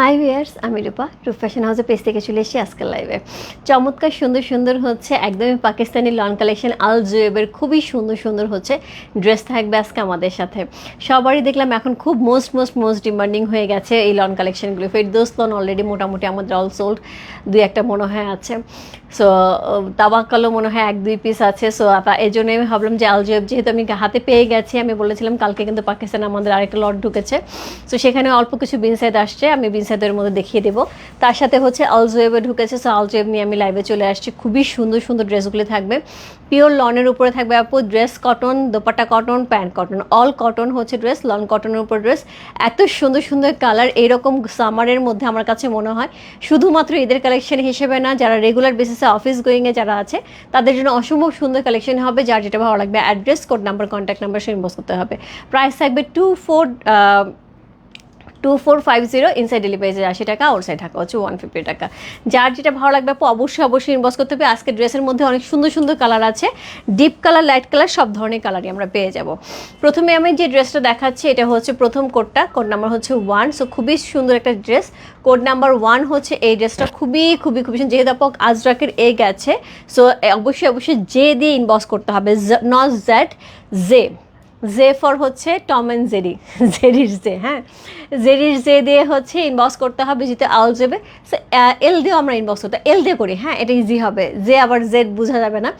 High viewers আমি রূপা। রূপ fashion হাউসের পেজ থেকে চলে এসেছি আজকের লাইভে চমৎকার, সুন্দর সুন্দর হচ্ছে একদমই পাকিস্তানি লন কালেকশন আল জুয়েবের খুবই সুন্দর সুন্দর হচ্ছে ড্রেস থাকবে আজকে আমাদের সাথে। সবারই দেখলাম এখন খুব মোস্ট মোস্ট মোস্ট ডিমান্ডিং হয়ে গেছে এই লন কালেকশনগুলো ফেরদোস লন অলরেডি মোটামুটি আমাদের অল সোল্ড দুই একটা মনে হয় আছে। সো তাবাক্কালও মনে হয় এক, দুই পিস আছে। সো এই জন্য আমি ভাবলাম যে আল জুয়েব যেহেতু আমি হাতে পেয়ে গেছি, আমি বলেছিলাম কালকে কিন্তু পাকিস্তানে আমাদের আরেকটা লট ঢুকেছে। সো সেখানে অল্প কিছু বিনসাইড আসছে। আমি বিনসাইডের মধ্যে দেখিয়ে দেবো। তার সাথে হচ্ছে আলজোয়েবে ঢুকেছে। সো আলজোয়েব নিয়ে আমি লাইভে চলে আসছি। খুবই সুন্দর সুন্দর ড্রেসগুলো থাকবে। পিওর লনের উপরে থাকবে আপু। Dress cotton dupatta cotton pant cotton all cotton হচ্ছে ড্রেস লন কটনের উপর ড্রেস এত সুন্দর সুন্দর কালার এইরকম সামারের মধ্যে আমার কাছে মনে হয়। শুধুমাত্র ঈদের কালেকশন হিসেবে না, যারা রেগুলার বেসিসে অফিস গোয়িংয়ে যারা আছে, তাদের জন্য অসম্ভব সুন্দর কালেকশন হবে, যার যেটা ভালো লাগবে। Address code number contact number সে ইনবক্স করতে হবে। প্রাইস থাকবে two four two four five zero inside delivery আশি টাকা আউটসাইড ঢাকা হচ্ছে ওয়ান ফিফটি টাকা। যার যেটা ভালো লাগবে অবশ্যই অবশ্যই ইনবক্স করতে হবে। আজকে ড্রেসের মধ্যে অনেক সুন্দর সুন্দর কালার আছে। ডিপ কালার লাইট কালার সব ধরনের কালারই আমরা পেয়ে যাব। প্রথমে আমি যে ড্রেসটা দেখাচ্ছি, এটা হচ্ছে প্রথম কোডটা কোড নাম্বার হচ্ছে ওয়ান সো খুবই সুন্দর একটা ড্রেস কোড নাম্বার ওয়ান হচ্ছে এই ড্রেসটা খুবই খুবই খুবই সুন্দর। যেহেতু আপক আজরাকের এ গেছে সো অবশ্যই অবশ্যই জে দিয়ে ইনবক্স করতে হবে not Z J J for হচ্ছে টম অ্যান্ড জেরি জেরির জে হ্যাঁ? জেরির জে দিয়ে হচ্ছে ইনবক্স করতে হবে যেটা আল যাবে এল দিয়েও আমরা ইনবক্স করতে এল দিয়ে করি হ্যাঁ? এটা ইজি হবে। জে আবার জেড বোঝা যাবে না।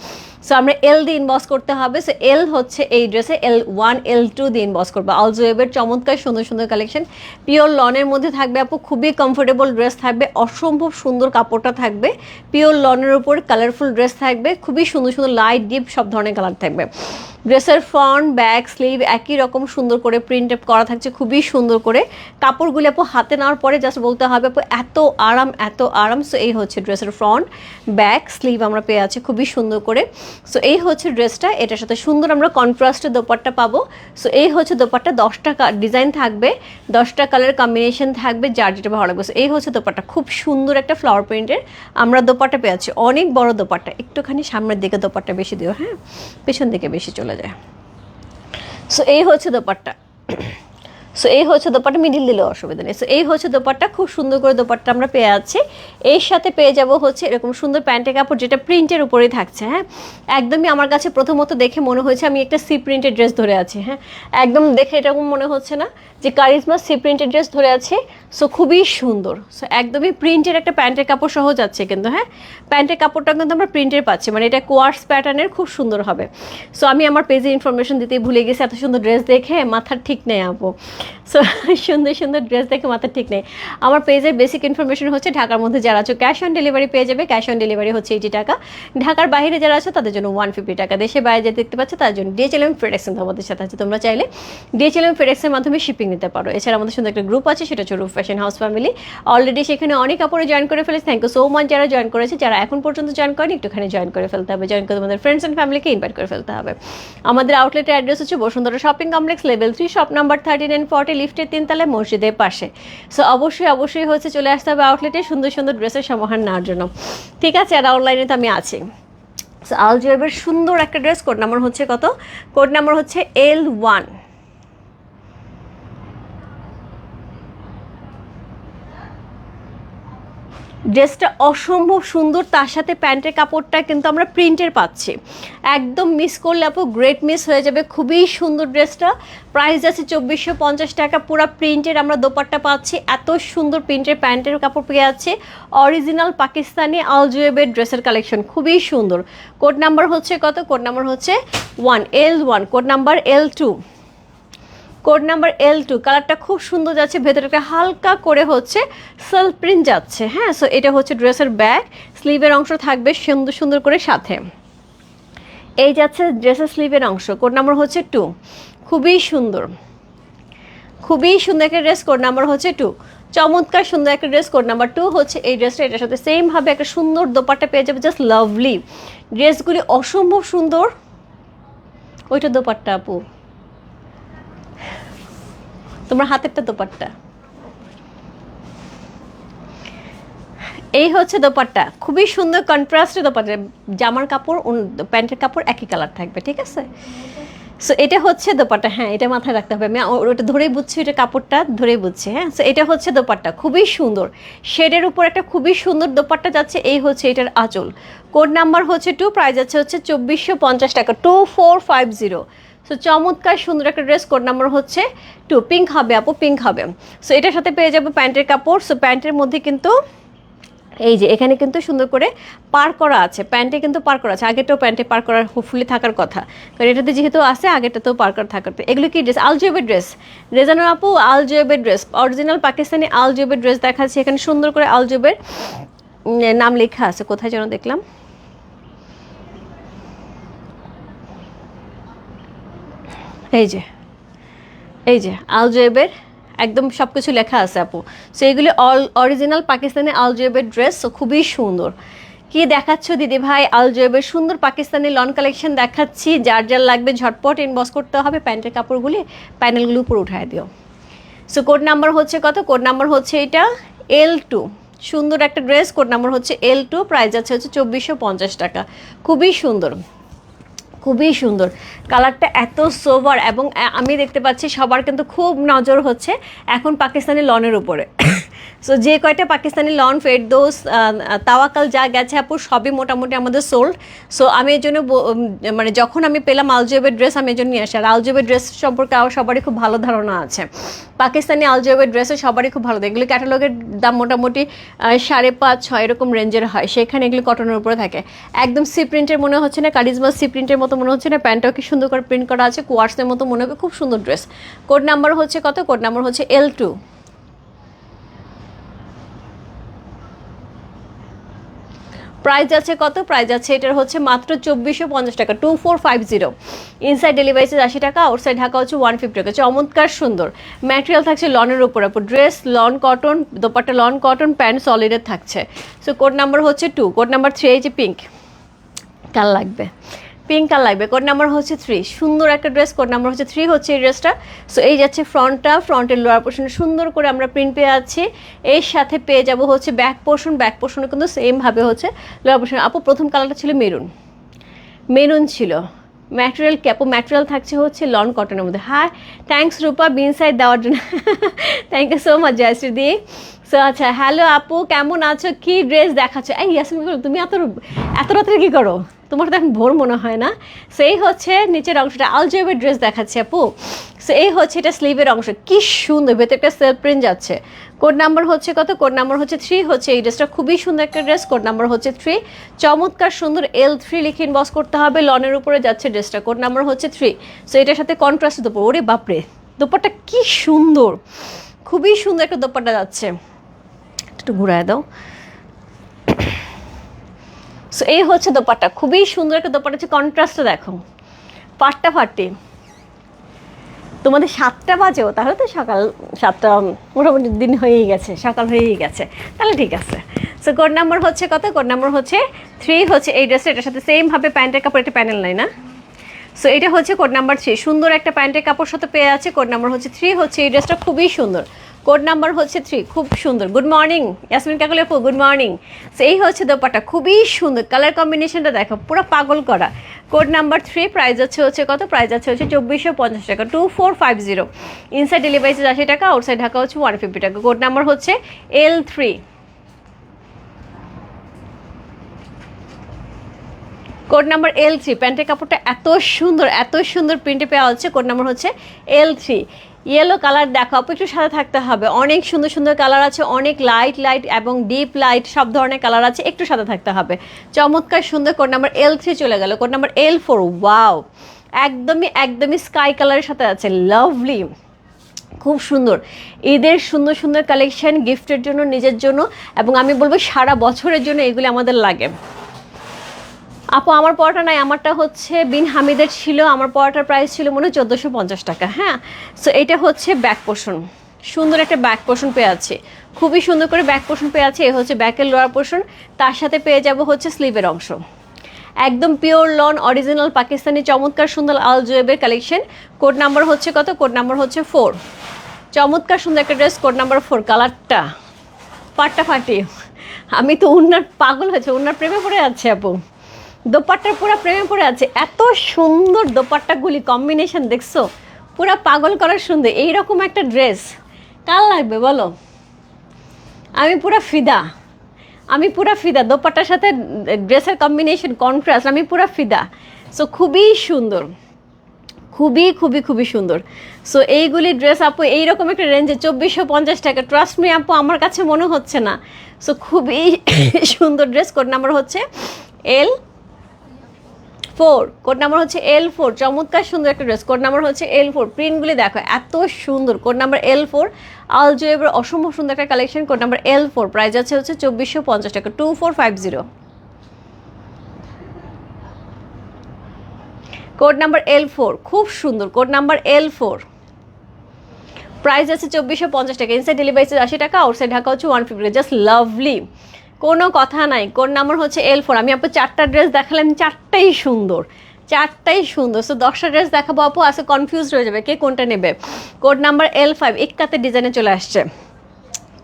সো আমরা এল দিয়ে ইনবক্স করতে হবে। সো এল হচ্ছে এই ড্রেসে এল ওয়ান এল টু দিয়ে ইনবক্স করব। আলজোয়েবের চমৎকার, সুন্দর সুন্দর কালেকশন পিওর লনের মধ্যে থাকবে আপু, খুবই কমফোর্টেবল ড্রেস থাকবে। অসম্ভব সুন্দর কাপড়টা থাকবে। পিওর লনের উপর কালারফুল ড্রেস থাকবে। খুবই সুন্দর সুন্দর লাইট ডিপ সব ধরনের কালার থাকবে। ড্রেসের ফ্রন্ট ব্যাক স্লিভ একই রকম সুন্দর করে প্রিন্ট আপ করা থাকছে খুবই সুন্দর করে। কাপড়গুলি আপু হাতে নেওয়ার পরে জাস্ট বলতে হবে আপু এত আরাম এত আরাম। সো এই হচ্ছে ড্রেসের ফ্রন্ট ব্যাক স্লিভ আমরা পেয়ে আছি খুবই সুন্দর করে। সো এই হচ্ছে ড্রেসটা এটার সাথে সুন্দর আমরা কন্ট্রাস্টের দোপাট্টা পাবো। সো এই হচ্ছে দোপাট্টা দশটা ডিজাইন থাকবে দশটা কালার কম্বিনেশন থাকবে যার যেটা ভালো লাগবে। So, এই হচ্ছে দোপাট্টা খুব সুন্দর একটা ফ্লাওয়ার প্রিন্টের আমরা দোপাট্টা পেয়ে আছি। অনেক বড় দোপাট্টা একটুখানি সামনের দিকে দোপাট্টা বেশি দিও হ্যাঁ? পেছন দিকে বেশি চলে যায়। সো এই হচ্ছে দোপাট্টা সো এই হচ্ছে দোপাট্টা, মিডিল দিলেও অসুবিধা নেই। সো এই হচ্ছে দোপাট্টা, খুব সুন্দর করে দোপাট্টা আমরা পেয়ে আছি এর সাথে পেয়ে যাব হচ্ছে এরকম সুন্দর প্যান্টের কাপড় যেটা প্রিন্টের উপরেই থাকছে হ্যাঁ? একদমই আমার কাছে প্রথমত দেখে মনে হয়েছে আমি একটা সি প্রিন্টের ড্রেস ধরে আছি হ্যাঁ? একদম দেখে এরকম মনে হচ্ছে না যে কারিজমা সি প্রিন্টের ড্রেস ধরে আছে। সো খুবই সুন্দর। সো একদমই প্রিন্টের একটা প্যান্টের কাপড় সহ যাচ্ছে কিন্তু হ্যাঁ? প্যান্টের কাপড়টা কিন্তু আমরা প্রিন্টের পাচ্ছি মানে এটা কোয়ার্স প্যাটার্নের খুব সুন্দর হবে। সো আমি আমার পেজে ইনফরমেশন দিতে ভুলে গেছি, এত সুন্দর ড্রেস দেখে মাথার ঠিক নেই আপু। সো সুন্দর সুন্দর ড্রেস দেখে মাথার ঠিক নেই। আমার পেজের বেসিক ইনফরমেশন হচ্ছে ঢাকার মধ্যে যারা আছো ক্যাশ অন ডেলিভারি পেয়ে যাবে। ক্যাশ অন ডেলিভারি হচ্ছে এইটি টাকা। ঢাকার বাইরে যারা আছো, তাদের জন্য ওয়ান ফিফটি টাকা। দেশে বাইরে যে দেখতে পাচ্ছে, তার জন্য ডিএচএলএম ফেডেক্সন আমাদের সাথে আছে। তোমরা চাইলে ডিএচএলএম ফেডেক্সের মাধ্যমে শিপিং নিতে পারো। এছাড়া আমাদের সুন্দর একটা গ্রুপ আছে, সেটা হচ্ছে রূপ ফ্যাশন হাউস ফ্যামিলি অলরেডি সেখানে অনেক কাপড়ে জয়েন করে ফেলেছে। থ্যাংক ইউ সো মাচ যারা জয়েন করেছে। যারা এখন পর্যন্ত জয়েন করেনি, একটুখানি জয়েন করে ফেলতে হবে। জয়েন করে তোমাদের ফ্রেন্ডস অ্যান্ড ফ্যামিলিকে ইনভাইট করে ফেলতে হবে। আমাদের আউটলেটের অ্যাড্রেস হচ্ছে Bashundhara shopping complex level three shop number thirty nine forty লিফটের তিনতলায় মসজিদের পাশে। সো অবশ্যই অবশ্যই হচ্ছে চলে আসতে হবে আউটলেটে সুন্দর সুন্দর ড্রেসের সমাহার নেওয়ার জন্য। ঠিক আছে? আর অনলাইনে তো আমি আছি। সো আল জুয়েবের সুন্দর একটা ড্রেস কোড নাম্বার হচ্ছে কত? কোড নাম্বার হচ্ছে এল ওয়ান ড্রেসটা অসম্ভব সুন্দর, তার সাথে প্যান্টের কাপড়টা কিন্তু আমরা প্রিন্টের পাচ্ছি। একদম মিস করলে আপু গ্রেট মিস হয়ে যাবে। খুবই সুন্দর ড্রেসটা। প্রাইস আছে চব্বিশশো পঞ্চাশ টাকা, পুরো প্রিন্টের আমরা দোপাট্টা পাচ্ছি। এত সুন্দর প্রিন্টের প্যান্টের কাপড় পেয়ে যাচ্ছে। অরিজিনাল পাকিস্তানি আলজুয়েবের ড্রেসের কালেকশন খুবই সুন্দর। কোড নাম্বার হচ্ছে কত? কোড নাম্বার হচ্ছে one L one code number L two code number L two কালারটা খুব সুন্দর যাচ্ছে ভেতরে একটা হালকা করে হচ্ছে সেল প্রিন্ট যাচ্ছে হ্যাঁ? সো এটা হচ্ছে ড্রেসের ব্যাগ স্লিভের অংশ থাকবে সুন্দর সুন্দর করে সাথে। এই যাচ্ছে ড্রেসের স্লিভের অংশ, কোড নাম্বার হচ্ছে টু খুবই সুন্দর। খুবই সুন্দর একটা ড্রেস কোড নাম্বার হচ্ছে টু চমৎকার সুন্দর একটা ড্রেস কোড নাম্বার টু হচ্ছে এই ড্রেসটা এটার সাথে সেমভাবে একটা সুন্দর দোপাট্টা পেয়ে যাবে জাস্ট লাভলি ড্রেসগুলি অসম্ভব সুন্দর। ওইটা দোপাট্টা, আপু। তোমার হাতেরটা দোপাট্টা। এই হচ্ছে দোপাট্টা। খুবই সুন্দর কন্ট্রাস্টে দোপাট্টা। জামার কাপড় প্যান্টের কাপড় একই কালার থাকবে, ঠিক আছে? সো এটা হচ্ছে দোপাট্টা। হ্যাঁ এটা মাথায় রাখতে হবে। আমি ওটা ধরেই বুঝছি, এটা কাপড়টা ধরেই বুঝছি হ্যাঁ? সো এটা হচ্ছে দোপাট্টা। খুবই সুন্দর। শেডের উপর একটা খুবই সুন্দর দোপাট্টা যাচ্ছে। এই হচ্ছে এটার আঁচল। কোড নাম্বার হচ্ছে টু প্রাইস আছে হচ্ছে চব্বিশশো পঞ্চাশ টাকা। Two four five zero so চমৎকার সুন্দর একটা ড্রেস কোড নাম্বার হচ্ছে টু পিঙ্ক হবে আপু পিঙ্ক হবে। সো এটার সাথে পেয়ে যাব প্যান্টের কাপড়। সো প্যান্টের মধ্যে কিন্তু এই যে, এখানে কিন্তু সুন্দর করে পার করা আছে। প্যান্টে কিন্তু পার করা আছে। আগেটাও প্যান্টে পার করার হোপফুলি থাকার কথা। কারণ এটাতে যেহেতু আছে আগেটাতেও পার করা থাকার। এগুলো কি ড্রেস আলজেবের ড্রেস রেজানো আপু আলজেবের ড্রেস অরিজিনাল পাকিস্তানি আলজেবের ড্রেস দেখাচ্ছে। এখানে সুন্দর করে আলজেবের নাম লেখা আছে। কোথায় যেন দেখলাম। এই যে এই যে আলজেবের একদম সব কিছু লেখা আছে আপু। সো এগুলি অল অরিজিনাল পাকিস্তানি আলজেবের ড্রেস খুবই সুন্দর। কি দেখাচ্ছ দিদি ভাই? আলজেবের সুন্দর পাকিস্তানি লন কালেকশন দেখাচ্ছি। যার যার লাগবে ঝটপট ইনবক্স করতে হবে প্যান্টের কাপড়গুলি প্যানেলগুলো উপর উঠায় দিও। সো কোড নাম্বার হচ্ছে কত? কোড নাম্বার হচ্ছে এটা এল টু সুন্দর একটা ড্রেস কোড নাম্বার হচ্ছে এল টু প্রাইস আছে হচ্ছে চব্বিশশো পঞ্চাশ টাকা। খুবই সুন্দর। খুবই সুন্দর। কালারটা এত সোভার এবং আমি দেখতে পাচ্ছি সবার কিন্তু খুব নজর হচ্ছে এখন পাকিস্তানি লনের উপরে। সো যে কয়টা পাকিস্তানি লন ফেরদোস তাওয়াকাল যা গেছে আপু, সবই মোটামুটি আমাদের সোল্ড সো আমি এই জন্য মানে যখন আমি পেলাম আলজেবের ড্রেস আমি এই জন্য নিয়ে আসি। আর আলজেবের ড্রেস সম্পর্কে আমার সবারই খুব ভালো ধারণা আছে। পাকিস্তানি আলজেবের ড্রেসে সবারই খুব ভালো। এগুলি ক্যাটালগের দাম মোটামুটি সাড়ে পাঁচ, ছয় এরকম রেঞ্জের হয়। সেখানে এগুলি কটনের উপরে থাকে। একদম সি প্রিন্টের মনে হচ্ছে না কারিজমা সি প্রিন্টের মতো মনে হচ্ছে না। প্যান্টটাও কি সুন্দর করে প্রিন্ট করা আছে কোয়ার্সের মতো মনে হবে খুব সুন্দর ড্রেস কোড নাম্বার হচ্ছে কত? কোড নাম্বার হচ্ছে এল টু প্রাইস যাচ্ছে কত? প্রাইস যাচ্ছে এটার হচ্ছে মাত্র চব্বিশশো পঞ্চাশ টাকা two four five zero inside delivery charge আশি টাকা আউটসাইড ঢাকা হচ্ছে ওয়ান ফিফটি টাকা। চমৎকার সুন্দর। ম্যাটেরিয়াল থাকছে লনের উপর উপর dress lawn cotton dupatta lawn cotton pant সলিডের থাকছে। সো কোড নাম্বার হচ্ছে টু কোড নাম্বার থ্রি এই যে পিঙ্ক কাল লাগবে। পিঙ্ক কাল লাগবে কোড নাম্বার হচ্ছে থ্রি সুন্দর একটা ড্রেস কোড নাম্বার হচ্ছে থ্রি হচ্ছে এই ড্রেসটা সো এই যাচ্ছে ফ্রন্টটা ফ্রন্টের লোয়ার পোর্শনে সুন্দর করে আমরা প্রিন্ট পেয়ে আছি এর সাথে পেয়ে যাব হচ্ছে ব্যাক পোর্শন ব্যাক পোর্শনে কিন্তু সেমভাবে হচ্ছে লোয়ার পোর্শন আপু, প্রথম কালারটা ছিল মেরুন মেরুন ছিল। ম্যাটেরিয়াল ক্যাপো ম্যাটেরিয়াল থাকছে হচ্ছে লন কটনের মধ্যে। হাই থ্যাংকস রূপা বিন সাইড দেওয়ার জন্য। Thank you so much Joyshree the so আচ্ছা হ্যালো আপু, কেমন আছো? কি ড্রেস দেখাচ্ছ? এই ইয়াসমিন তুমি এত এত রাত্রে কী করো? তোমার তো এখন ভোর মনে হয় না? সেই হচ্ছে নিচের অংশটা আলজেবের ড্রেস দেখাচ্ছে আপু। সো এই হচ্ছে এটা স্লিভের অংশ। কি সুন্দর, ভেতরে একটা সেলফ প্রিন্ট যাচ্ছে। কোড নাম্বার হচ্ছে কত? কোড নাম্বার হচ্ছে থ্রি হচ্ছে এই ড্রেসটা খুবই সুন্দর একটা ড্রেস কোড নাম্বার হচ্ছে থ্রি চমৎকার সুন্দর এল থ্রি লিখে ইনবক্স করতে হবে, লনের উপরে যাচ্ছে ড্রেসটা কোড নাম্বার হচ্ছে থ্রি সো এটার সাথে কন্ট্রাস্ট দুপুর ওরে বাপরে, দোপাট্টা কি সুন্দর। খুবই সুন্দর একটা দোপাট্টা যাচ্ছে। একটু ঘুরায় দাও। সো এই হচ্ছে দোপাট্টা। খুবই সুন্দর একটা দোপাট্টা। হচ্ছে কন্ট্রাস্টটা দেখো। পাট্টা ফাটে। তোমাদের সাতটা বাজেও, তাহলে তো সকাল সাতটা মোটামুটি দিন হয়েই গেছে, সকাল হয়েই গেছে। তাহলে ঠিক আছে। সো কোড নাম্বার হচ্ছে কত? কোড নাম্বার হচ্ছে থ্রি হচ্ছে এই ড্রেসটা এটার সাথে সেমভাবে প্যান্টের কাপড় একটা প্যানেল নাই না? সো এটা হচ্ছে কোড নাম্বার থ্রি সুন্দর একটা প্যান্টের কাপড় সাথে পেয়ে আছে। কোড নাম্বার হচ্ছে থ্রি হচ্ছে এই ড্রেসটা খুবই সুন্দর। কোড নাম্বার হচ্ছে থ্রি খুব সুন্দর। গুড মর্নিং ইয়াসমিন কাকুলে আপু গুড মর্নিং সো এই হচ্ছে দোপাটা খুবই সুন্দর। কালার কম্বিনেশনটা দেখো, পুরো পাগল করা। কোড নাম্বার থ্রি প্রাইস আছে হচ্ছে কত? প্রাইস আছে হচ্ছে চব্বিশশো পঞ্চাশ টাকা two four five zero inside delivery charge আশি টাকা আউটসাইড ঢাকা হচ্ছে ওয়ান ফিফটি টাকা। কোড নাম্বার হচ্ছে L three code number L three প্যান্টের কাপড়টা এত সুন্দর এত সুন্দর প্রিন্টে পাওয়া হচ্ছে কোড নাম্বার হচ্ছে এল থ্রি ইয়েলো কালার দেখো আপু একটু সাথে থাকতে হবে। অনেক সুন্দর সুন্দর কালার আছে, অনেক লাইট লাইট এবং ডিপ লাইট সব ধরনের কালার আছে, একটু সাথে থাকতে হবে। চমৎকার সুন্দর কোড নাম্বার এল থ্রি চলে গেল code number L four wow একদমই একদমই স্কাই কালারের সাথে আছে লাভলি খুব সুন্দর। ঈদের সুন্দর সুন্দর কালেকশন গিফটের জন্য, নিজের জন্য, এবং আমি বলব সারা বছরের জন্য এগুলি আমাদের লাগে। আপু, আমার পড়াটা নাই, আমারটা হচ্ছে বিন হামিদের ছিল, আমার পড়াটার প্রাইস ছিল মনে হয় চোদ্দোশো পঞ্চাশ টাকা হ্যাঁ? সো এটা হচ্ছে ব্যাক পোর্শন সুন্দর একটা ব্যাক পোর্শন পেয়ে আছে। খুবই সুন্দর করে ব্যাক পোর্শন পেয়ে আছে, এ হচ্ছে ব্যাকের লোয়ার পোর্শন তার সাথে পেয়ে যাব হচ্ছে স্লিভের অংশ। একদম পিওর লন অরিজিনাল পাকিস্তানি চমৎকার সুন্দর আল জুয়েবের কালেকশন কোড নাম্বার হচ্ছে কত? কোড নাম্বার হচ্ছে ফোর চমৎকার সুন্দর একটা ড্রেস কোড নাম্বার ফোর কালারটা পাটটা ফাটি আমি তো উন্নার পাগল হয়েছে, উন্নার প্রেমে পড়ে যাচ্ছে আপু। দোপাট্টার পুরো প্রেমে পড়ে আছে। এত সুন্দর দোপাট্টাগুলি কম্বিনেশন দেখছ? পুরো পাগল করার সুন্দর। এইরকম একটা ড্রেস কার লাগবে বলো? আমি পুরো ফিদা। আমি পুরো ফিদা। দোপাট্টার সাথে ড্রেসের কম্বিনেশন কন্ট্রাস্ট আমি পুরো ফিদা। সো খুবই সুন্দর। খুবই খুবই খুবই সুন্দর। সো এইগুলি ড্রেস আপু, এইরকম একটা রেঞ্জে চব্বিশশো পঞ্চাশ টাকা। ট্রাস্ট মি আপু, আমার কাছে মনে হচ্ছে না। সো খুবই সুন্দর ড্রেস কোড নাম্বার হচ্ছে এল ফোর কোড নাম্বার হচ্ছে এল ফোর চমৎকার সুন্দর একটা ড্রেস কোড নাম্বার হচ্ছে এল ফোর প্রিন্টগুলি দেখো, এত সুন্দর কোড নাম্বার এল ফোর আলজো এবার অসম্ভব সুন্দর একটা collection code number L four price আছে হচ্ছে চব্বিশশো পঞ্চাশ টাকা two four five zero code number L four খুব সুন্দর code number L four price আছে চব্বিশশো পঞ্চাশ টাকা ইনসাইড ডেলিভারি আশি টাকা আউটসাইড ঢাকা হচ্ছে ওয়ান ফিফটি জাস্ট লাভলি কোনো কথা নাই। কোড নাম্বার হচ্ছে এল ফোর আমি আপু চারটা ড্রেস দেখালাম, চারটাই সুন্দর। চারটাই সুন্দর। সো দশটা ড্রেস দেখাবো আপু আসে কনফিউজ হয়ে যাবে কে কোনটা নেবে। কোড নাম্বার এল ফাইভ ইক্কাতে ডিজাইনে চলে আসছে।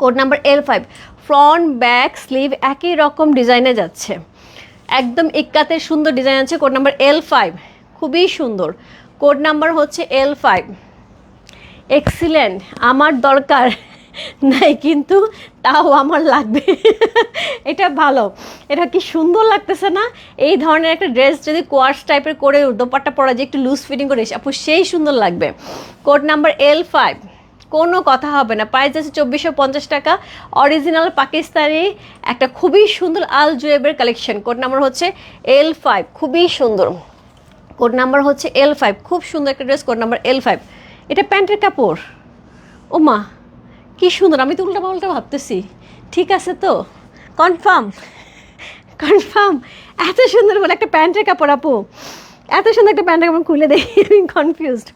Code number L five front back sleeve একই রকম ডিজাইনে যাচ্ছে। একদম ইক্কাতে সুন্দর ডিজাইন আছে। কোড নাম্বার এল ফাইভ খুবই সুন্দর। কোড নাম্বার হচ্ছে এল ফাইভ এক্সিলেন্ট আমার দরকার। নাই, কিন্তু তাও আমার লাগবে। এটা ভালো। এটা কি সুন্দর লাগতেছে না? এই ধরনের একটা ড্রেস যদি কোয়ার্স টাইপের করে দোপাট্টা পরা যে একটু লুজ ফিটিং করে আপু, সেই সুন্দর লাগবে। কোড নাম্বার এল ফাইভ কোনো কথা হবে না। প্রাইস আছে চব্বিশশো পঞ্চাশ টাকা। অরিজিনাল পাকিস্তানি, একটা খুবই সুন্দর আল জুয়েবের কালেকশন কোড নাম্বার হচ্ছে এল ফাইভ খুবই সুন্দর। কোড নাম্বার হচ্ছে এল ফাইভ খুব সুন্দর একটা dress code number L five এটা প্যান্টের কাপড়। ও মা কি সুন্দর, আমি তো উল্টা পাল্টা ভাবতেছি। ঠিক আছে তো? কনফার্ম কনফার্ম এত সুন্দর বলে একটা প্যান্টের কাপড়, আপু। এত সুন্দর একটা প্যান্টের কাপড় খুলে দেখি, আমি কনফিউজড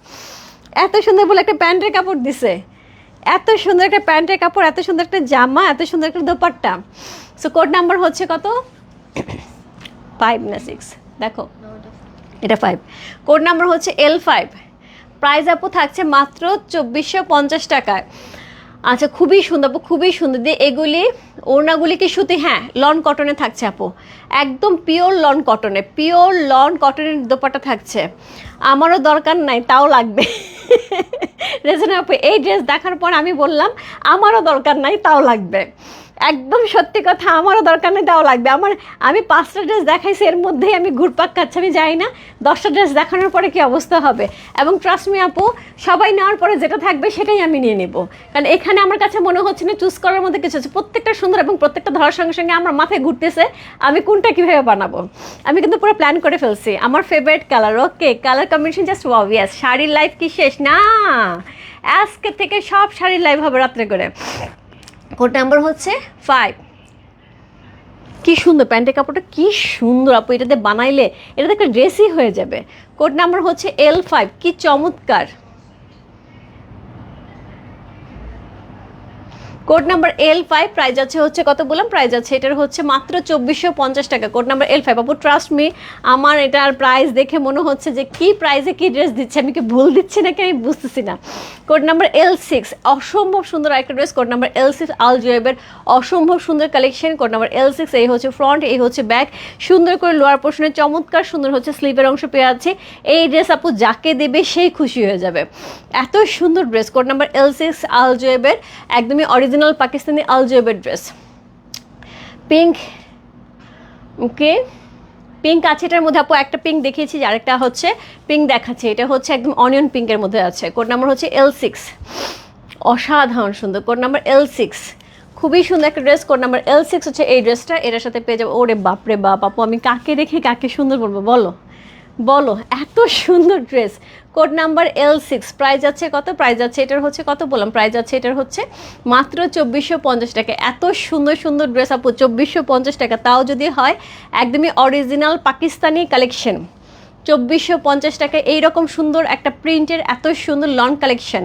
এত সুন্দর বলে একটা প্যান্টের কাপড় দিছে। এত সুন্দর একটা প্যান্টের কাপড়, এত সুন্দর একটা জামা, এত সুন্দর একটা দোপাট্টা। সো কোড নাম্বার হচ্ছে কত? ফাইভ না সিক্স দেখো, এটা ফাইভ কোড নাম্বার হচ্ছে এল ফাইভ প্রাইস আপু, থাকছে মাত্র চব্বিশশো পঞ্চাশ টাকায়। আচ্ছা খুবই সুন্দর আপু, খুবই সুন্দর। দিয়ে এগুলি ওড়নাগুলি কি সুতি হ্যাঁ লন কটনে থাকছে আপু। একদম পিওর লন কটনে পিওর লন কটনের দোপাটা থাকছে। আমারও দরকার নাই, তাও লাগবে। রেজনা আপু, এই ড্রেস দেখার পর আমি বললাম, আমারও দরকার নাই, তাও লাগবে। একদম সত্যি কথা, আমারও দরকার নেই তাও লাগবে। আমার, আমি পাঁচটা ড্রেস দেখাইছি, এর মধ্যেই আমি ঘুরপাক খাচ্ছি, আমি যাই না, দশটা ড্রেস দেখানোর পরে কি অবস্থা হবে। এবং ট্রাস্ট মি আপু, সবাই নেওয়ার পরে যেটা থাকবে সেটাই আমি নিয়ে নেব। কারণ এখানে আমার কাছে মনে হচ্ছে না চুজ করার মধ্যে কিছু আছে। প্রত্যেকটা সুন্দর এবং প্রত্যেকটা ধরার সঙ্গে সঙ্গে আমার মাথায় ঘুরতেছে, আমি কোনটা কীভাবে বানাবো? আমি কিন্তু পুরো প্ল্যান করে ফেলছি। আমার favourite colour okay colour combination just obvious শাড়ির লাইফ কি শেষ? না, আজকে থেকে সব শাড়ির লাইভ হবে রাত্রে করে। কোড নাম্বার হচ্ছে ফাইভ কি সুন্দর প্যান্টের কাপড়টা, কি সুন্দর আপু, এটাতে বানাইলে এটাতে একটা ড্রেসই হয়ে যাবে। কোড নাম্বার হচ্ছে এল ফাইভ কি চমৎকার। Code number L five price আছে হচ্ছে কত বললাম? প্রাইজ আছে, এটার হচ্ছে মাত্র চব্বিশশো পঞ্চাশ টাকা। কোড নাম্বার এল ফাইভ আপু ট্রাস্ট মি আমার এটার প্রাইস দেখে মনে হচ্ছে যে কি প্রাইসে কি ড্রেস দিচ্ছে? আমি কি ভুল দিচ্ছি নাকি? আমি বুঝতেছি না। কোড নাম্বার এল সিক্স অসম্ভব সুন্দর একটা dress code number L six আল জুয়েবের অসম্ভব সুন্দর collection code number L six এই হচ্ছে ফ্রন্ট এই হচ্ছে ব্যাক সুন্দর করে লোয়ার পোর্শনে চমৎকার সুন্দর হচ্ছে স্লিভের অংশ পেয়ে আছে এই ড্রেস আপু যাকে দেবে সেই খুশি হয়ে যাবে। এত সুন্দর dress code number L six আল জুয়েবের একদমই অরিজিনাল পাকিস্তানি আল জুয়েবের ড্রেস পিঙ্ক ওকে পিঙ্ক আছে এটার মধ্যে আপু একটা পিঙ্ক দেখিয়েছি আরেকটা হচ্ছে পিঙ্ক দেখাচ্ছে। এটা হচ্ছে একদম অনিয়ন পিঙ্কের মধ্যে আছে। কোড নাম্বার হচ্ছে এল সিক্স অসাধারণ সুন্দর। কোড নাম্বার এল সিক্স খুবই সুন্দর একটা dress code number L six হচ্ছে এই ড্রেসটা এটার সাথে পেয়ে যাব। ওরে বাপরে বাপ, আপু আমি কাকে দেখে কাকে সুন্দর বলব? বলো। বলো, এত সুন্দর dress code number L six price আছে কত? প্রাইস আছে এটার হচ্ছে কত বললাম? প্রাইস আছে এটার হচ্ছে মাত্র চব্বিশশো পঞ্চাশ টাকা। এত সুন্দর সুন্দর ড্রেস আপু, চব্বিশশো পঞ্চাশ টাকা। তাও যদি হয়, একদমই অরিজিনাল পাকিস্তানি কালেকশন চব্বিশশো পঞ্চাশ টাকা, এইরকম সুন্দর একটা প্রিন্টের এত সুন্দর লং কালেকশন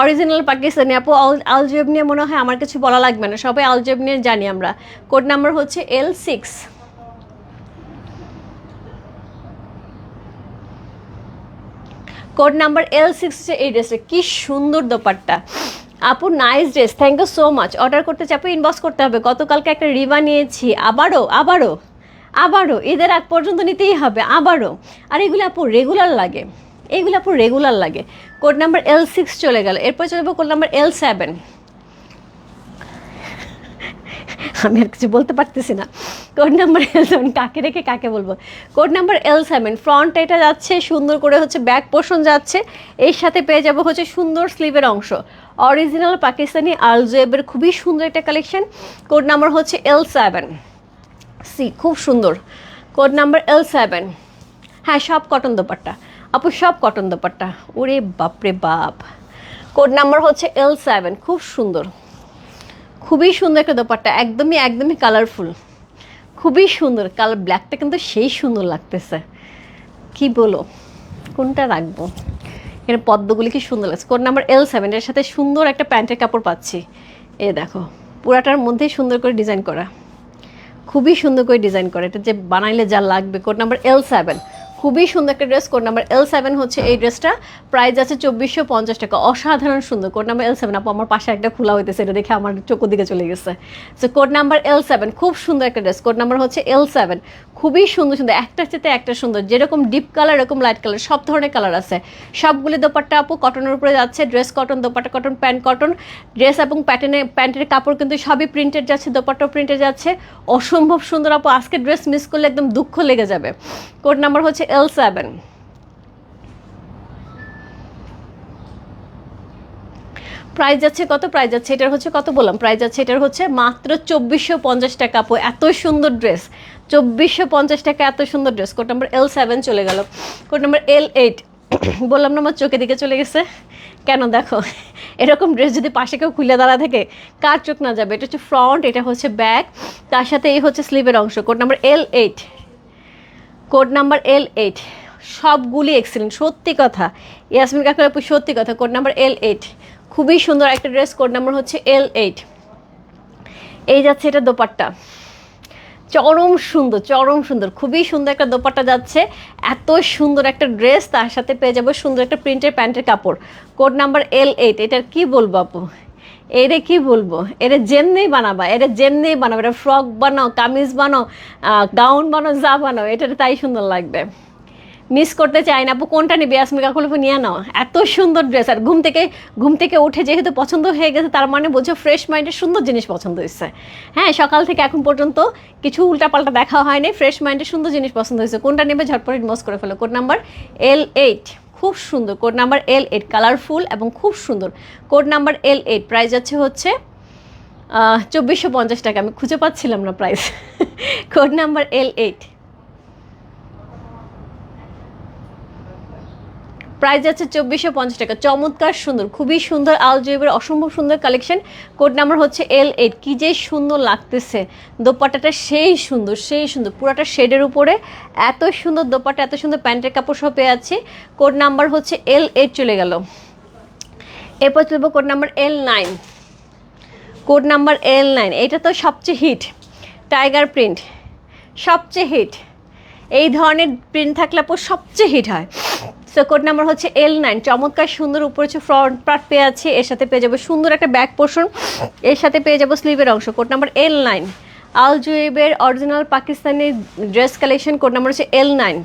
অরিজিনাল পাকিস্তানি। আপু আলজেব নিয়ে মনে হয় আমার কিছু বলা লাগবে না। সবাই আলজেব নিয়ে জানি আমরা। কোড নাম্বার হচ্ছে L six code number L six হচ্ছে এই ড্রেসটা। কি সুন্দর দোপাট্টা। আপু nice dress thank you so much order করতে চাপে ইনবক্স করতে হবে। গতকালকে একটা রিবা নিয়েছি। আবারও আবারও আবারও। এদের আগ পর্যন্ত নিতেই হবে। আবারও। আর এগুলো আপু রেগুলার লাগে। এইগুলো আপু রেগুলার লাগে। কোড নাম্বার এল সিক্স চলে গেল। এরপর চলে যাব কোড নাম্বার এল সেভেন আমি আর কিছু বলতে পারতেছি না। কোড নাম্বার এল সেভেন কাকে রেখে কাকে বলব? Code number L seven front এটা যাচ্ছে, সুন্দর করে হচ্ছে ব্যাক পোর্শন যাচ্ছে, এর সাথে পেয়ে যাব হচ্ছে সুন্দর স্লিভের অংশ। অরিজিনাল পাকিস্তানি আলজেবের খুবই সুন্দর একটা কালেকশন কোড নাম্বার হচ্ছে এল সেভেন সি খুব সুন্দর। কোড নাম্বার এল সেভেন হ্যাঁ সব কটন দোপাট্টা। আপু, সব কটন দোপাট্টা। ওরে বাপরে বাপ। কোড নাম্বার হচ্ছে এল সেভেন খুব সুন্দর। খুবই সুন্দর একটা দোপাট্টা, একদমই একদমই কালারফুল খুবই সুন্দর। কালার ব্ল্যাকটা কিন্তু সেই সুন্দর লাগতেছে। কি বলো? কোনটা রাখব? এর পদ্মগুলি কি সুন্দর লাগছে। কোড নাম্বার এল সেভেন এর সাথে সুন্দর একটা প্যান্টের কাপড় পাচ্ছি। এ দেখো, পুরাটার মধ্যেই সুন্দর করে ডিজাইন করা। খুবই সুন্দর করে ডিজাইন করা। এটা যে বানাইলে যা লাগবে। কোড নাম্বার এল সেভেন খুবই সুন্দর একটা dress code number L seven হচ্ছে এই ড্রেসটা প্রাইস আছে চব্বিশশো পঞ্চাশ টাকা। অসাধারণ সুন্দর। কোড নাম্বার এল সেভেন আপু, আমার পাশে একটা খোলা হইতেছে, এটা দেখে আমার চোখের দিকে চলে গেছে। So code number L seven খুব সুন্দর একটা ড্রেস কোড নাম্বার হচ্ছে এল সেভেন খুবই সুন্দর সুন্দর। একটার চেতে একটা সুন্দর। যেরকম ডিপ কালার এরকম লাইট কালার সব ধরনের কালার আছে। সবগুলি দোপাট্টা, আপু কটনের উপরে যাচ্ছে dress cotton dupatta cotton pant cotton dress এবং প্যাটার্নে প্যান্টের কাপড় কিন্তু সবই প্রিন্টেড যাচ্ছে দোপাট্টা প্রিন্টে যাচ্ছে। অসম্ভব সুন্দর, আপু। আজকে ড্রেস মিস করলে একদম দুঃখ লেগে যাবে। কোড নাম্বার হচ্ছে এল সেভেন প্রাইস যাচ্ছে কত? প্রাইস যাচ্ছে, এটার হচ্ছে কত বললাম? প্রাইস যাচ্ছে, এটার হচ্ছে মাত্র চব্বিশশো পঞ্চাশ টাকা আপু। এত সুন্দর ড্রেস চব্বিশশো পঞ্চাশ টাকা, এত সুন্দর dress code number L seven চলে গেল। কোড নাম্বার এল এইট বললাম না, আমার চোখের দিকে চলে গেছে। কেন দেখো? এরকম ড্রেস যদি পাশে কেউ খুলে দাঁড়া থাকে, কার চোখ না যাবে? এটা হচ্ছে ফ্রন্ট এটা হচ্ছে ব্যাক তার সাথে এই হচ্ছে স্লিভের অংশ। Code number L eight code number L eight সবগুলি এক্সিলেন্ট সত্যি কথা। ইয়াসমিন কাকুর আপু, সত্যি কথা, কোড নাম্বার এল এইট খুবই সুন্দর একটা ড্রেস কোড নাম্বার হচ্ছে এল এইট এই যাচ্ছে এটা দোপাট্টা। চরম সুন্দর চরম সুন্দর, খুবই সুন্দর একটা দোপাট্টা যাচ্ছে। এত সুন্দর একটা ড্রেস তার সাথে পেয়ে যাব সুন্দর একটা প্রিন্টের প্যান্টের কাপড়। কোড নাম্বার এল এইট এটার কী বলব আপু? এরে কি বলব? এরে যেমনি বানাবা, এরে যেমনি বানাবো এটা ফ্রক বানাও, কামিজ বানাও গাউন বানাও, যা বানাও, এটা তাই সুন্দর লাগবে। মিস করতে চাই না, আপু, কোনটা নিবি? আসমিকা খুলবো নিয়ে নাও। এত সুন্দর ড্রেস আর ঘুম থেকে ঘুম থেকে উঠে যেহেতু পছন্দ হয়ে গেছে, তার মানে বোঝো ফ্রেশ মাইন্ডের সুন্দর জিনিস পছন্দ হয়েছে হ্যাঁ সকাল থেকে এখন পর্যন্ত কিছু উল্টাপাল্টা দেখা হয়নি ফ্রেশ মাইন্ডের সুন্দর জিনিস পছন্দ হয়েছে কোনটা নেবে? ঝটপট মস করে ফেলো। কোড নাম্বার এল এইট খুব সুন্দর। Code number L eight colourful এবং খুব সুন্দর। Code number L eight price আছে হচ্ছে চব্বিশশো পঞ্চাশ টাকা। আমি খুঁজে পাচ্ছিলাম না price code number L eight price যাচ্ছে চব্বিশশো পঞ্চাশ টাকা। চমৎকার সুন্দর, খুবই সুন্দর আল জুয়েবের অসম্ভব সুন্দর কালেকশন কোড নাম্বার হচ্ছে এল এইট কী যে সুন্দর লাগতেছে। দোপাট্টাটা সেই সুন্দর সেই সুন্দর। পুরাটা শেডের উপরে এত সুন্দর দোপাট্টা, এত সুন্দর প্যান্টের কাপড় সহ পেয়ে আছে কোড নাম্বার হচ্ছে এল এইট চলে গেল। এরপর চলবো code number L nine code number L nine এটা তো সবচেয়ে হিট টাইগার প্রিন্ট সবচেয়ে হিট এই ধরনের প্রিন্ট থাকলে আপু সবচেয়ে হিট হয়। সো কোড নাম্বার হচ্ছে এল নাইন চমৎকার সুন্দর উপরে হচ্ছে ফ্রন্ট পার্ট পেয়ে আছে এর সাথে পেয়ে যাব সুন্দর একটা ব্যাক পোর্শন এর সাথে পেয়ে যাব স্লিভের অংশ। Code number L nine Al জুয়েবের original Pakistani dress collection code number হচ্ছে এল নাইন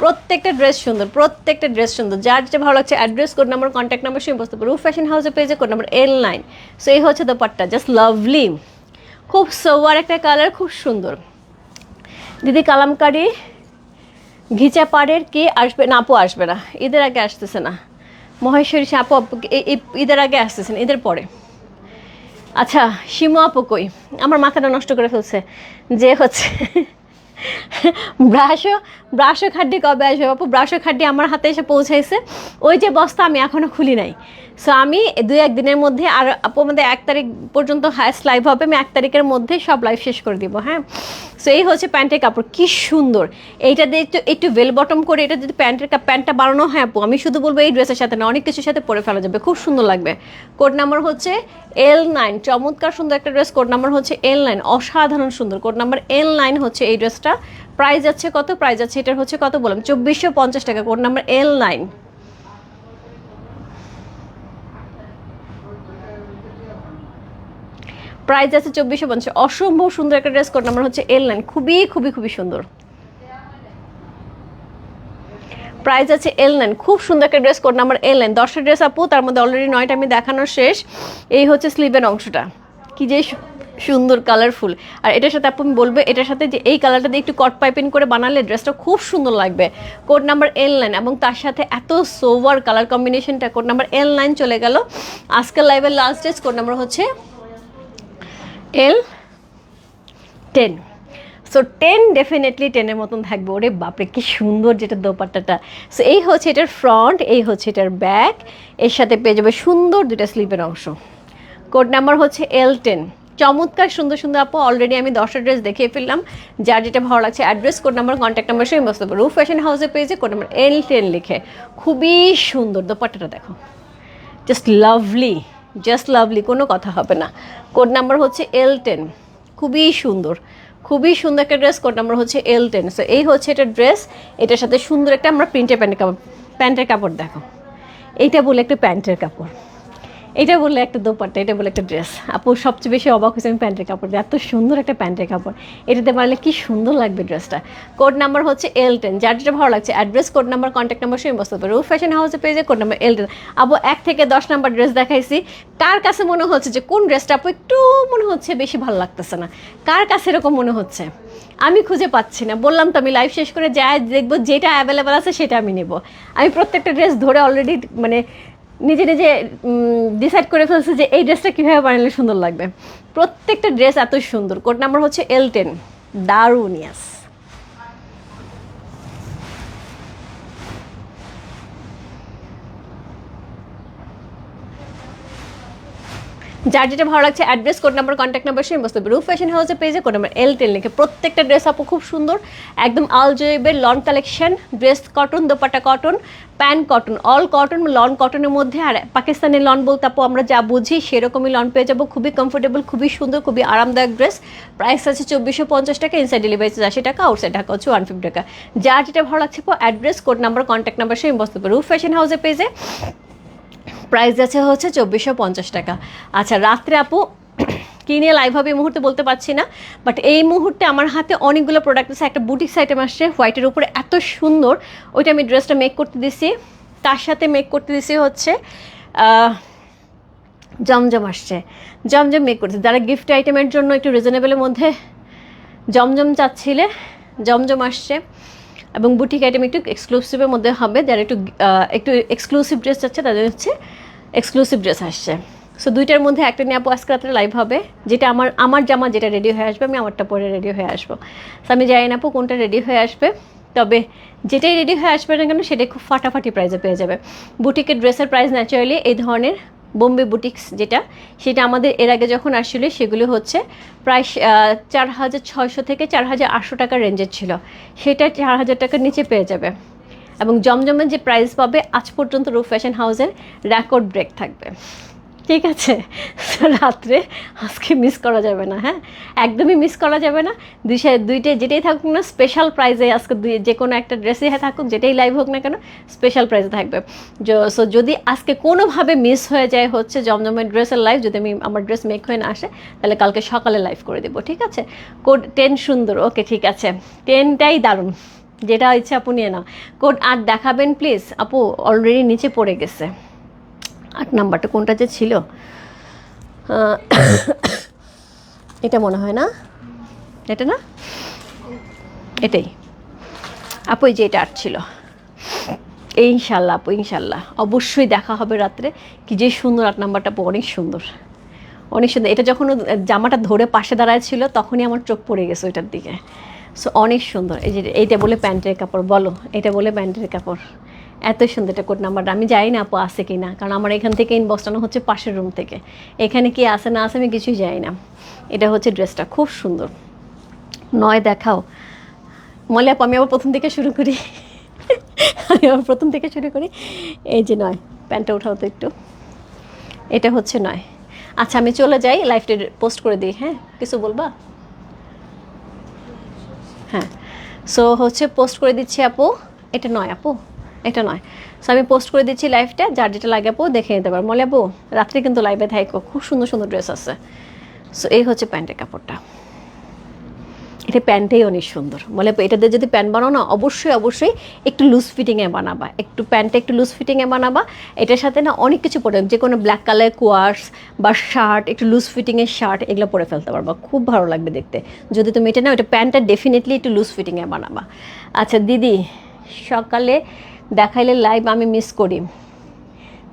প্রত্যেকটা ড্রেস সুন্দর, প্রত্যেকটা ড্রেস সুন্দর। যার যেটা ভালো লাগছে address code number contact number সঙ্গে বসতে পারো। ফ্যাশন হাউসে পেয়ে পেয়েছে code number L nine so এই হচ্ছে দোপাট্টা জাস্ট লাভলি খুব সোয়ার একটা কালার খুব সুন্দর। দিদি, কালামকারি ঘিচা পাড়ের কে আসবে না, আপু আসবে না ঈদের আগে আসতেছে না। মহেশ্বরী আপু আপু ঈদের আগে আসতেছে না ঈদের পরে। আচ্ছা শিমু আপু কই? আমার মাথাটা নষ্ট করে ফেলছে। যে হচ্ছে ব্রাশও ব্রাশও খাড্ডি কবে আসবে আপু? ব্রাশও খাড্ডি আমার হাতে এসে পৌঁছাইছে। ওই যে বস্তা আমি এখনও খুলি নাই। সো আমি দুই একদিনের মধ্যে আর আপু আমাদের এক তারিখ পর্যন্ত হায়েস্ট লাইভ হবে, আমি এক তারিখের মধ্যে সব লাইভ শেষ করে দিব হ্যাঁ? সো এই হচ্ছে প্যান্টের কাপড়। কি সুন্দর। এইটা দিয়ে একটু একটু ওয়েল বটম করে এটা যদি প্যান্টের প্যান্টটা বানানো হয়, আপু, আমি শুধু বলব এই ড্রেসের সাথে না, অনেক কিছুর সাথে পরে ফেলা যাবে। খুব সুন্দর লাগবে। কোড নাম্বার হচ্ছে এল নাইন চমৎকার সুন্দর একটা ড্রেস কোড নাম্বার হচ্ছে এল নাইন অসাধারণ সুন্দর। কোড নাম্বার এল নাইন হচ্ছে এই ড্রেসটা প্রাইস যাচ্ছে কত? প্রাইস যাচ্ছে, এটার হচ্ছে কত বললাম? চব্বিশশো পঞ্চাশ টাকা। Code number L nine price আছে চব্বিশশো পঞ্চাশ। অসম্ভব সুন্দর একটা ড্রেস কোড নাম্বার হচ্ছে এল নাইন খুবই খুবই খুবই সুন্দর। প্রাইস আছে এল নাইন খুব সুন্দর একটা dress code number L nine দশটা ড্রেস আপু, তার মধ্যে অলরেডি নয়টা আমি দেখানোর শেষ। এই হচ্ছে স্লিভের অংশটা। কি যে সুন্দর কালারফুল আর এটার সাথে আপু, আমি বলব, এটার সাথে যে এই কালারটা দিয়ে একটু কট পাইপিং করে বানালে ড্রেসটা খুব সুন্দর লাগবে। কোড নাম্বার এল নাইন এবং তার সাথে এত সোভার কালার কম্বিনেশনটা কোড নাম্বার এল নাইন চলে গেল। আজকের লাইভের লাস্ট ড্রেস কোড নাম্বার হচ্ছে L ten so ten definitely টেনের মতন থাকবে। ওরে বাপরে, কি সুন্দর যেটা দোপাট্টাটা। সো এই হচ্ছে এটার ফ্রন্ট এই হচ্ছে এটার ব্যাক এর সাথে পেয়ে যাবে সুন্দর দুটা স্লিপের অংশ। কোড নাম্বার হচ্ছে এল টেন চমৎকার, সুন্দর সুন্দর আপু। অলরেডি আমি দশটা ড্রেস দেখিয়ে ফেললাম। যার যেটা ভালো লাগছে address code number contact number সঙ্গে বসতে পারব রুফ ফ্যাশন হাউসে পেয়েছে কোড নাম্বার এল টেন লিখে। খুবই সুন্দর, দোপাট্টাটা দেখো। জাস্ট লাভলি জাস্ট লাভলি কোনো কথা হবে না। কোড নাম্বার হচ্ছে এল টেন খুবই সুন্দর। খুবই সুন্দর একটা ড্রেস কোড নাম্বার হচ্ছে এল টেন সো এই হচ্ছে এটা ড্রেস এটার সাথে সুন্দর একটা আমরা প্রিন্টের প্যান্টের কাপড় প্যান্টের কাপড় দেখো এইটা বলে একটা প্যান্টের কাপড়। এটা বললে একটা দোপাট্টা, এটা বলে একটা ড্রেস আপু, সবচেয়ে বেশি অবাক হয়েছে আমি প্যান্টের কাপড়। এত সুন্দর একটা প্যান্টের কাপড়। এটাতে পারলে কি সুন্দর লাগবে ড্রেসটা কোড নাম্বার হচ্ছে এল টেন যার যেটা ভালো লাগছে address code number contact number সঙ্গে বসতে পারবে ফ্যাশন হাউসে পেয়েছে কোড নাম্বার এল টেন আপু, এক থেকে দশ নাম্বার ড্রেস দেখাইছি। কার কাছে মনে হচ্ছে যে কোন ড্রেসটা আপু একটু মনে হচ্ছে বেশি ভালো লাগতেছে না। কার কাছে এরকম মনে হচ্ছে? আমি খুঁজে পাচ্ছি না। বললাম তো আমি লাইভ শেষ করে যাই, দেখব যেটা অ্যাভেলেবেল আছে সেটা আমি নেব। আমি প্রত্যেকটা ড্রেস ধরে অলরেডি মানে নিজে নিজে ডিসাইড করে ফেলছে যে এই ড্রেসটা কীভাবে বানালে সুন্দর লাগবে। প্রত্যেকটা ড্রেস এত সুন্দর। কোড নাম্বার হচ্ছে এল টেন দারুণ ইয়াস যার যেটা ভালো লাগছে address code number contact number সেই বসতে রুফ ফ্যাশন হাউসের পেজে কোড নাম্বার এল টেন লিখে প্রত্যেকটা ড্রেস আপু খুব সুন্দর, একদম আল জয়েবের lawn collection dress cotton dupatta cotton pant cotton all cotton lawn কটনের মধ্যে, আর পাকিস্তানি লন বলতে আপু আমরা যা বুঝি সেরকমই লন পেয়ে যাব, খুবই কমফোর্টেবল খুবই সুন্দর, খুবই আরামদায়ক ড্রেস প্রাইস আছে চব্বিশশো পঞ্চাশ টাকা ইনসাইড ডেলিভারি চার্জ আশি টাকা আউটসাইড ঢাকা হচ্ছে ওয়ান ফিফটি টাকা। যার যেটা ভালো লাগছে address code number contact number সেই বসতে রুফ ফ্যাশন হাউসের পেজে প্রাইস আছে হচ্ছে চব্বিশশো পঞ্চাশ টাকা। আচ্ছা রাত্রে আপু, কী নিয়ে লাইভ হবে এই মুহূর্তে বলতে পারছি না বাট এই মুহূর্তে আমার হাতে অনেকগুলো প্রোডাক্ট আছে। একটা বুটিক্স আইটেম আসছে হোয়াইটের উপরে এত সুন্দর, ওইটা আমি ড্রেসটা মেক করতে দিছি। তার সাথে মেক করতে দিছি হচ্ছে জমজম আসছে। জমজম মেক করছে যারা গিফট আইটেমের জন্য একটু রিজনেবলের মধ্যে জমজম চাচ্ছিলে, জমজম আসছে। এবং বুটিক আইটেম একটু এক্সক্লুসিভের মধ্যে হবে, যারা একটু একটু এক্সক্লুসিভ ড্রেস চাচ্ছে তাদের হচ্ছে এক্সক্লুসিভ ড্রেস আসছে। সো দুইটার মধ্যে একটা নিয়ে আপু আজকে রাত্রে লাইভ হবে, যেটা আমার আমার জামা যেটা রেডি হয়ে আসবে, আমি আমারটা পরে রেডি হয়ে আসব। সো আমি জানি না আপু কোনটা রেডি হয়ে আসবে, তবে যেটাই রেডি হয়ে আসবে না কেন, সেটাই খুব ফাটাফাটি প্রাইসে পেয়ে যাবে। বুটিকের ড্রেসের প্রাইস ন্যাচারালি এই ধরনের বোম্বে বুটিক্স যেটা, সেটা আমাদের এর আগে যখন আসছিল, সেগুলো হচ্ছে প্রায় চার হাজার ছয়শো থেকে চার হাজার আটশো টাকার রেঞ্জের ছিল। সেটা চার হাজার টাকার নিচে পেয়ে যাবে। এবং জমজমের যে প্রাইস পাবে, আজ পর্যন্ত রুফ ফ্যাশন হাউসের রেকর্ড ব্রেক থাকবে। ঠিক আছে? রাত্রে আজকে মিস করা যাবে না হ্যাঁ? একদমই মিস করা যাবে না। দুইটে যেটাই থাকুক না স্পেশাল প্রাইজে আজকে দুই যে কোনো একটা ড্রেসই থাকুক, যেটাই লাইভ হোক না কেন স্পেশাল প্রাইজে থাকবে। সো যদি আজকে কোনোভাবে মিস হয়ে যায় হচ্ছে জমজমের ড্রেসের লাইভ যদি আমি আমার ড্রেস মেক হয়ে না আসে, তাহলে কালকে সকালে লাইভ করে দেবো, ঠিক আছে? কোড টেন সুন্দর ওকে ঠিক আছে। টেনটাই দারুণ। যেটা ইচ্ছে আপু নিয়ে নাও। কোড আর দেখাবেন প্লিজ আপু অলরেডি নিচে পড়ে গেছে। আট নাম্বারটা কোনটা যে ছিল? এটা মনে হয় না। এটা না? এটাই। আপু, এই যে এটা আট ছিল। ইনশাল্লাহ আপু, ইনশাল্লাহ। অবশ্যই দেখা হবে রাত্রে। কি যে সুন্দর আট নাম্বারটা আপু, অনেক সুন্দর। অনেক সুন্দর। এটা যখন জামাটা ধরে পাশে দাঁড়ায় ছিল, তখনই আমার চোখ পড়ে গেছে ওইটার দিকে। সো অনেক সুন্দর। এই যে, এইটা বলে প্যান্টের কাপড়, বলো। এটা বলে প্যান্টের কাপড়। এত সুন্দর একটা কোড নাম্বারটা আমি জানি না আপু আছে কি না কারণ আমার এখান থেকে ইনবক্সটানো হচ্ছে পাশের রুম থেকে। এখানে কি আছে না আছে আমি কিছুই জানি না। এটা হচ্ছে ড্রেসটা খুব সুন্দর। নয় দেখাও। মলে আপু, আমি আবার প্রথম থেকে শুরু করি। আমি আবার প্রথম থেকে শুরু করি। এই যে নয়, প্যান্টটা উঠাও তো একটু। এটা হচ্ছে নয়। আচ্ছা আমি চলে যাই লাইফটা পোস্ট করে দিই হ্যাঁ? কিছু বলবা? হ্যাঁ। সো হচ্ছে পোস্ট করে দিচ্ছি আপু। এটা নয় আপু। এটা নয়। সো আমি পোস্ট করে দিচ্ছি লাইভটা যার যেটা লাগে আপু দেখে নিতে পারব আপু, রাত্রে কিন্তু লাইভে থাইকো, খুব সুন্দর সুন্দর ড্রেস আছে। সো এই হচ্ছে প্যান্টের কাপড়টা। এটা প্যান্টেই অনেক সুন্দর। বলে এটাতে যদি প্যান্ট বানাও না অবশ্যই অবশ্যই একটু লুজ ফিটিংয়ে বানাবা। একটু প্যান্টটা একটু লুজ ফিটিংয়ে বানাবা। এটার সাথে না অনেক কিছু পরে, যে কোনো ব্ল্যাক কালার কোয়ার্স বা শার্ট একটু লুজ ফিটিংয়ের শার্ট এগুলো পরে ফেলতে পারবা। খুব ভালো লাগবে দেখতে। যদি তুমি এটা না ওটা প্যান্টটা ডেফিনেটলি একটু লুজ ফিটিংয়ে বানাবা। আচ্ছা দিদি, সকালে দেখাইলে লাইভ আমি মিস করি।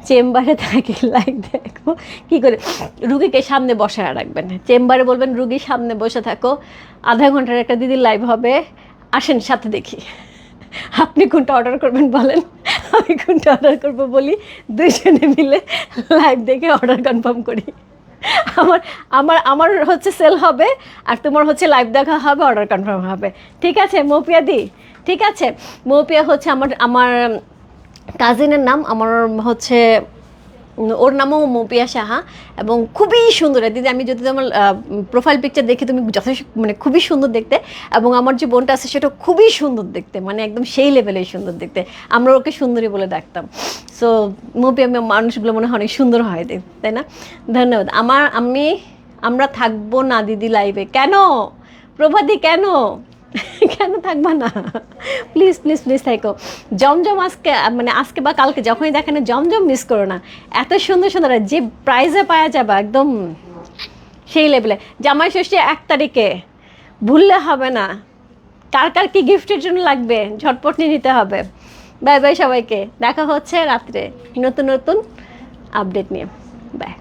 চেম্বারে থাকি লাইভ দেখো কী করে? রুগীকে সামনে বসায় রাখবেন। চেম্বারে বলবেন, রুগী, সামনে বসে থাকো। আধা ঘণ্টার একটা দিদির লাইভ হবে। আসেন, সাথে দেখি। আপনি কোনটা অর্ডার করবেন বলেন? আমি কোনটা অর্ডার করব বলি? দুইজনে মিলে লাইভ দেখে অর্ডার কনফার্ম করি। আমার আমার আমার হচ্ছে সেল হবে আর তোমার হচ্ছে লাইভ দেখা হবে অর্ডার কনফার্ম হবে। ঠিক আছে, মৌপিয়া দি ঠিক আছে? মৌপিয়া হচ্ছে আমার আমার কাজিনের নাম। আমার হচ্ছে ওর নামও মৌপিয়া সাহা। এবং খুবই সুন্দর। দিদি, আমি যদি আমার প্রোফাইল পিকচার দেখি, তুমি যথেষ্ট মানে খুবই সুন্দর দেখতে। এবং আমার যে বোনটা আছে, সেটা খুবই সুন্দর দেখতে। মানে একদম সেই লেভেলের সুন্দর দেখতে। আমরা ওকে সুন্দরী বলে ডাকতাম। সো আমি মানুষগুলো মনে হয় অনেক সুন্দর হয় তাই না? ধন্যবাদ। আমার, আমি, আমরা থাকব না দিদি লাইভে কেন? প্রভাতি, কেন? কেন থাকবা না? প্লিজ প্লিজ প্লিজ থাকো। জমজম আজকে মানে আজকে বা কালকে যখনই দেখেন জমজম মিস করো না। এত সুন্দর সুন্দর যে প্রাইজে পাওয়া যাবে, একদম সেই লেভেলে জামাই ষষ্ঠী এক তারিখে, ভুললে হবে না। কার কার কি গিফটের জন্য লাগবে? ঝটপট নিয়ে নিতে হবে। বাই বাই সবাইকে। দেখা হচ্ছে রাত্রে নতুন নতুন আপডেট নিয়ে। বাই